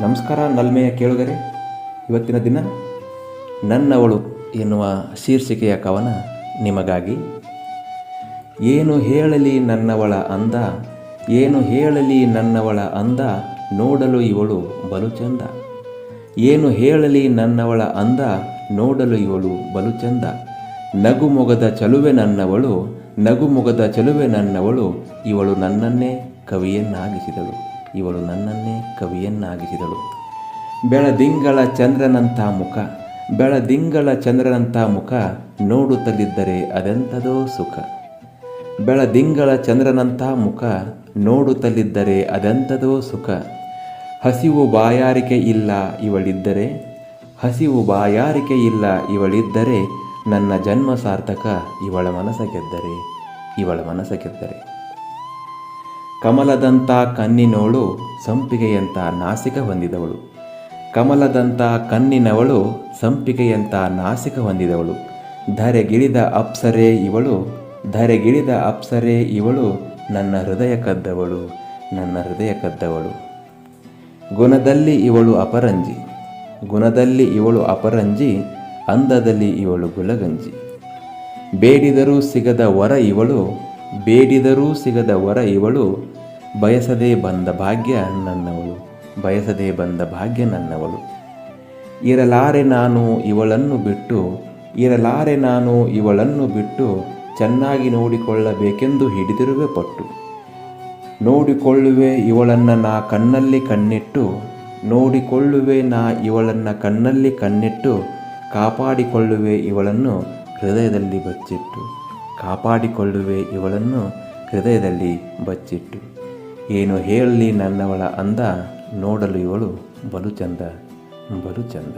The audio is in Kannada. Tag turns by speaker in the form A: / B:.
A: ನಮಸ್ಕಾರ, ನಲ್ಮೆಯ ಕೇಳುಗರೆ. ಇವತ್ತಿನ ದಿನ ನನ್ನವಳು ಎನ್ನುವ ಶೀರ್ಷಿಕೆಯ ಕವನ ನಿಮಗಾಗಿ. ಏನು ಹೇಳಲಿ ನನ್ನವಳ ಅಂದ, ಏನು ಹೇಳಲಿ ನನ್ನವಳ ಅಂದ, ನೋಡಲು ಇವಳು ಬಲು ಚಂದ. ಏನು ಹೇಳಲಿ ನನ್ನವಳ ಅಂದ, ನೋಡಲು ಇವಳು ಬಲು ಚಂದ. ನಗುಮೊಗದ ಚಲುವೆ ನನ್ನವಳು, ನಗುಮೊಗದ ಚಲುವೆ ನನ್ನವಳು, ಇವಳು ನನ್ನನ್ನೇ ಕವಿಯನ್ನಾಗಿಸಿದಳು. ಇವಳು ನನ್ನನ್ನೇ ಕವಿಯನ್ನಾಗಿಸಿದಳು. ಬೆಳದಿಂಗಳ ಚಂದ್ರನಂಥ ಮುಖ, ಬೆಳದಿಂಗಳ ಚಂದ್ರನಂಥ ಮುಖ ನೋಡುತ್ತಲಿದ್ದರೆ ಅದೆಂಥದೋ ಸುಖ. ಬೆಳದಿಂಗಳ ಚಂದ್ರನಂಥ ಮುಖ ನೋಡುತ್ತಲಿದ್ದರೆ ಅದೆಂಥದೋ ಸುಖ. ಹಸಿವು ಬಾಯಾರಿಕೆ ಇಲ್ಲ ಇವಳಿದ್ದರೆ, ಹಸಿವು ಬಾಯಾರಿಕೆ ಇಲ್ಲ ಇವಳಿದ್ದರೆ ನನ್ನ ಜನ್ಮ ಸಾರ್ಥಕ ಇವಳ ಮನಸ ಗೆದ್ದರೆ ಇವಳ ಮನಸ ಗೆದ್ದರೆ ಕಮಲದಂಥ ಕಣ್ಣಿನವಳು ಸಂಪಿಗೆಯಂಥ ನಾಸಿಕ ಹೊಂದಿದವಳು. ಕಮಲದಂಥ ಕಣ್ಣಿನವಳು ಸಂಪಿಗೆಯಂಥ ನಾಸಿಕ ಹೊಂದಿದವಳು. ಧರೆಗಿಳಿದ ಅಪ್ಸರೆ ಇವಳು, ಧರೆಗಿಳಿದ ಅಪ್ಸರೆ ಇವಳು ನನ್ನ ಹೃದಯ ಕದ್ದವಳು, ನನ್ನ ಹೃದಯ ಕದ್ದವಳು. ಗುಣದಲ್ಲಿ ಇವಳು ಅಪರಂಜಿ, ಗುಣದಲ್ಲಿ ಇವಳು ಅಪರಂಜಿ, ಅಂದದಲ್ಲಿ ಇವಳು ಗುಲಗಂಜಿ. ಬೇಡಿದರೂ ಸಿಗದ ವರ ಇವಳು ಬೇಡಿದರೂ ಸಿಗದ ವರ ಇವಳು, ಬಯಸದೇ ಬಂದ ಭಾಗ್ಯ ನನ್ನವಳು, ಬಯಸದೇ ಬಂದ ಭಾಗ್ಯ ನನ್ನವಳು. ಇರಲಾರೆ ನಾನು ಇವಳನ್ನು ಬಿಟ್ಟು, ಇರಲಾರೆ ನಾನು ಇವಳನ್ನು ಬಿಟ್ಟು ಚೆನ್ನಾಗಿ ನೋಡಿಕೊಳ್ಳಬೇಕೆಂದು ಹಿಡಿದಿರುವೆ ಪಟ್ಟು. ನೋಡಿಕೊಳ್ಳುವೆ ಇವಳನ್ನು ನಾ ಕಣ್ಣಲ್ಲಿ ಕಣ್ಣಿಟ್ಟು, ನೋಡಿಕೊಳ್ಳುವೆ ನಾ ಇವಳನ್ನು ಕಣ್ಣಲ್ಲಿ ಕಣ್ಣಿಟ್ಟು, ಕಾಪಾಡಿಕೊಳ್ಳುವೆ ಇವಳನ್ನು ಹೃದಯದಲ್ಲಿ ಬಚ್ಚಿಟ್ಟು. ಕಾಪಾಡಿಕೊಳ್ಳುವೆ ಇವಳನ್ನು ಹೃದಯದಲ್ಲಿ ಬಚ್ಚಿಟ್ಟು. ಏನು ಹೇಳಲಿ ನನ್ನವಳ ಅಂದ ನೋಡಲು ಇವಳು ಬಲು ಚಂದ ಬಲು ಚಂದ